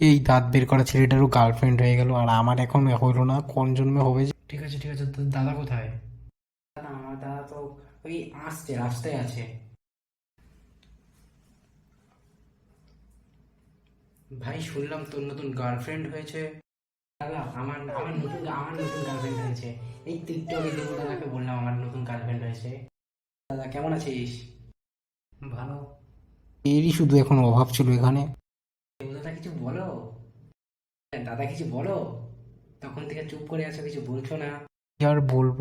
এই দাঁত বের করা ছেলেটারও গার্লফ্রেন্ড হয়ে গেল আর আমার এখন হইল না কোন জন্মে হবে যে- ঠিক আছে ঠিক আছে তো দাদা কোথায়? দাদা আমার দাদা তো ওই আসছে রাস্তায় আছে। ভাই শুনলাম তোর নতুন গার্লফ্রেন্ড হয়েছে। দাদা আমার আমার নতুন আমার নতুন গার্লফ্রেন্ড হয়েছে। এই টিকটকে দেবো দাদাকে বললাম আমার নতুন গার্লফ্রেন্ড হয়েছে। দাদা কেমন আছিস? ভালো। এরই শুধু এখন অভাব ছিল এখানে। দাদা কিছু বলো? তখন থেকে চুপ করে আছো কিছু বলছো না? কি আর বলব?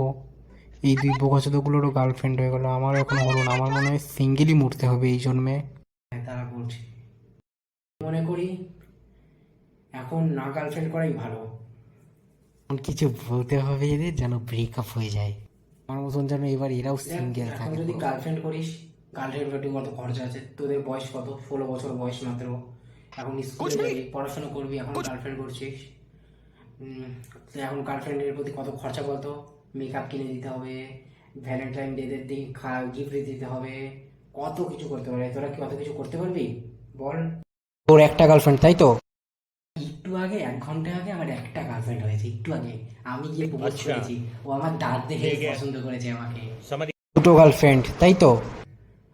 এই দুই বোকাচোদাগুলোরও গার্লফ্রেন্ড হয়ে গেল আমার এখন হলো না। আমার মনে হয় সিঙ্গেলই মরতে হবে এই জন্মে। হ্যাঁ তারা বলছে। মনে করি এখন না গার্লফ্রেন্ড করাই ভালো। এখন কিছু বলতে হবে এদের যেন ব্রেকআপ হয়ে যায়। আমার মতন যেন এবার এরাও সিঙ্গেল থাকে। যদি গার্লফ্রেন্ড করিস গার্লফ্রেন্ড কত খরচা আছে। তোদের বয়স কত? ষোলো বছর বয়স মাত্র। এখন স্কুলে যাবি পড়াশোনা করবি এখন গার্লফ্রেন্ড করছিস। এখন গার্লফ্রেন্ডের প্রতি কত খরচা কত মেকআপ কিনে দিতে হবে ভ্যালেন্টাইন ডেদের দিন গিফট দিতে হবে কত কিছু করতে পারে তোরা কি কত কিছু করতে পারবি? বল। তোর একটা গার্লফ্রেন্ড তাই তো? একটু আগে এক ঘণ্টা আগে আমার একটা গার্লফ্রেন্ড হয়েছে একটু আগে। আমি গিয়ে প্রপোজ করেছি ও আমার দাঁত দেখে পছন্দ করেছে আমাকে। দুটো গার্লফ্রেন্ড তাই তো?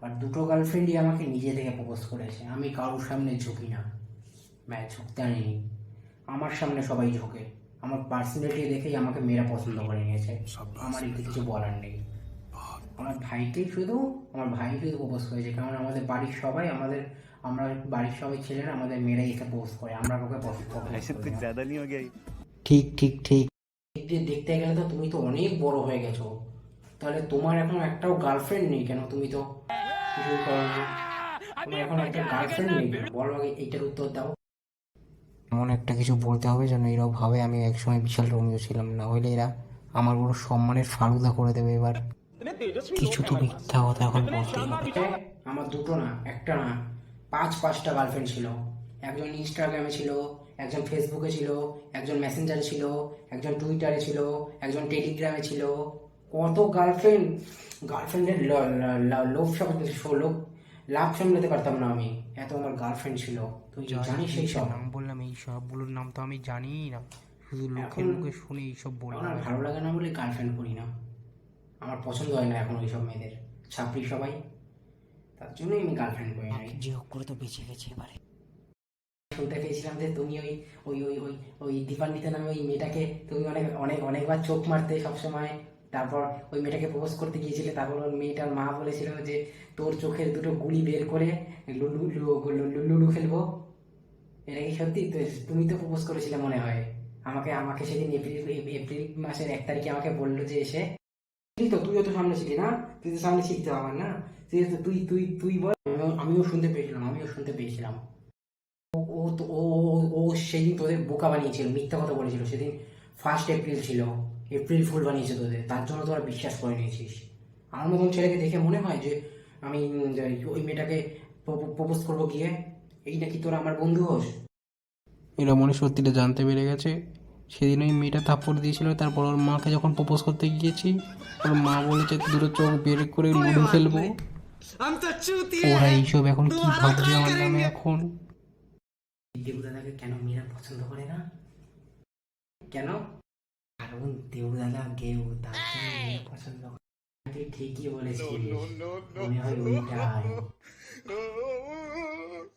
আর দুটো গার্লফ্রেন্ডই আমাকে নিজে থেকে প্রপোজ করেছে। আমি কারোর সামনে ঝুঁকি না। ম্যাচ ঝুঁকতে আনিনি। আমার সামনে সবাই ঝোঁকে। আমার পার্সোনালিটি দেখেই আমাকে মেয়েরা পছন্দ করে নিয়েছে। আমার এতে কিছু বলার নেই। আমার ভাইকেই শুধু আমার ভাই শুধু প্রপোজ করেছে। কারণ আমাদের বাড়ির সবাই আমাদের আমরা বাড়ির সবাই ছেলেরা আমাদের মেয়েরাই এসে প্রপোজ করে। আমরা কাউকে পছন্দ ঠিক ঠিক ঠিক। দিয়ে দেখতে গেলে তো তুমি তো অনেক বড় হয়ে গেছো। তাহলে তোমার এখন একটাও গার্লফ্রেন্ড নেই কেন? তুমি তো কিছুই করো না তোমার এখন একটা গার্লফ্রেন্ড নেই। বলো আগে এইটার উত্তর দাও। এমন একটা কিছু বলতে হবে যেন এরাও ভাবে আমি একসময় বিশাল রোমিও ছিলাম। না হইলে এরা আমার বড় সম্মানের ফালুদা করে দেবে এবার। কিছু তো মিথ্যা কথা এখন বলতে আমার দুটো না একটা না পাঁচ পাঁচটা গার্লফ্রেন্ড ছিল। একজন ইনস্টাগ্রামে ছিল একজন ফেসবুকে ছিল একজন মেসেঞ্জারে ছিল একজন টুইটারে ছিল একজন টেলিগ্রামে ছিল। কত গার্লফ্রেন্ড গার্লফ্রেন্ডের লোভ সব লোভ লাভ সামলাতে পারতাম না আমি। এত আমার গার্লফ্রেন্ড ছিল। তুই জানিস সেই সব নাম বললাম এই সবগুলোর নাম তো আমি জানিই না। শুধু লোকের মুখে শুনে এইসব বললাম। আমার ভালো লাগে না বলে গার্লফ্রেন্ড করি না। আমার পছন্দ হয় না এখন ওইসব মেয়েদের। ছাপড়ি সবাই। তার জন্যই আমি গার্লফ্রেন্ড করি না যে হোক করে তো বেঁচে গেছে এবারে। শুনতে পেয়েছিলাম যে তুমি ওই ওই ওই ওই ওই দীপান্বিতা নামে ওই মেয়েটাকে তুমি অনেক অনেক অনেকবার চোখ মারতে সবসময়। তারপর ওই মেয়েটাকে প্রপোজ করতে গিয়েছিলে, তারপর ওই মেয়েটার মা বলেছিল যে তোর চোখের দুটো গুলি বের করে লুলু, লু- লু- লুডু খেলব এটা কি সত্যি? তুমি তো প্রপোজ করেছিলে মনে হয়। আমাকে আমাকে সেদিন এপ্রিল এপ্রিল মাসের এক তারিখে আমাকে বলল যে এসে তো, তুইও তো সামনে ছিলি না? তুই তো সামনে ছিলি তো আমার, না? তুই তো, তুই তুই তুই বল। আমিও- শুনতে পেয়েছিলাম, আমিও শুনতে পেয়েছিলাম। ও তো ও- ও সেদিন তোদের বোকা বানিয়েছিল, মিথ্যা কথা বলেছিল, সেদিন ফার্স্ট এপ্রিল ছিল। এপ্রিল ফুল বানিয়েছে তোদের তার জন্য তোরা বিশ্বাস করে নিয়েছিস। আমার মতন ছেলেকে দেখে মনে হয় যে আমি ওই মেয়েটাকে প্রপোজ করব গিয়ে? এই নাকি তোরা আমার বন্ধু হোস? এরা মনে সত্যিটা জানতে পেরে গেছে। সেদিন ওই মেয়েটা থাপ্পড় দিয়েছিল তারপর ওর মাকে যখন প্রপোজ করতে গিয়েছি ওর মা বলেছে দুটো চোখ বের করে লুডো খেলব। ওরা এইসব এখন কি ভাবছে আমার নামে এখন? দেবদাদাকে কেন মেয়েরা পছন্দ করে না? কেন? কারণ দেবদাদা গেও তার জন্য মেয়েরা পছন্দ করে তুই ঠিকই বলেছিস মনে হয় ওইটাই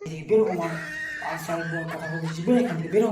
এই বেরো আমার আর সারা কথা বলছিস বেরো এখান থেকে বেরো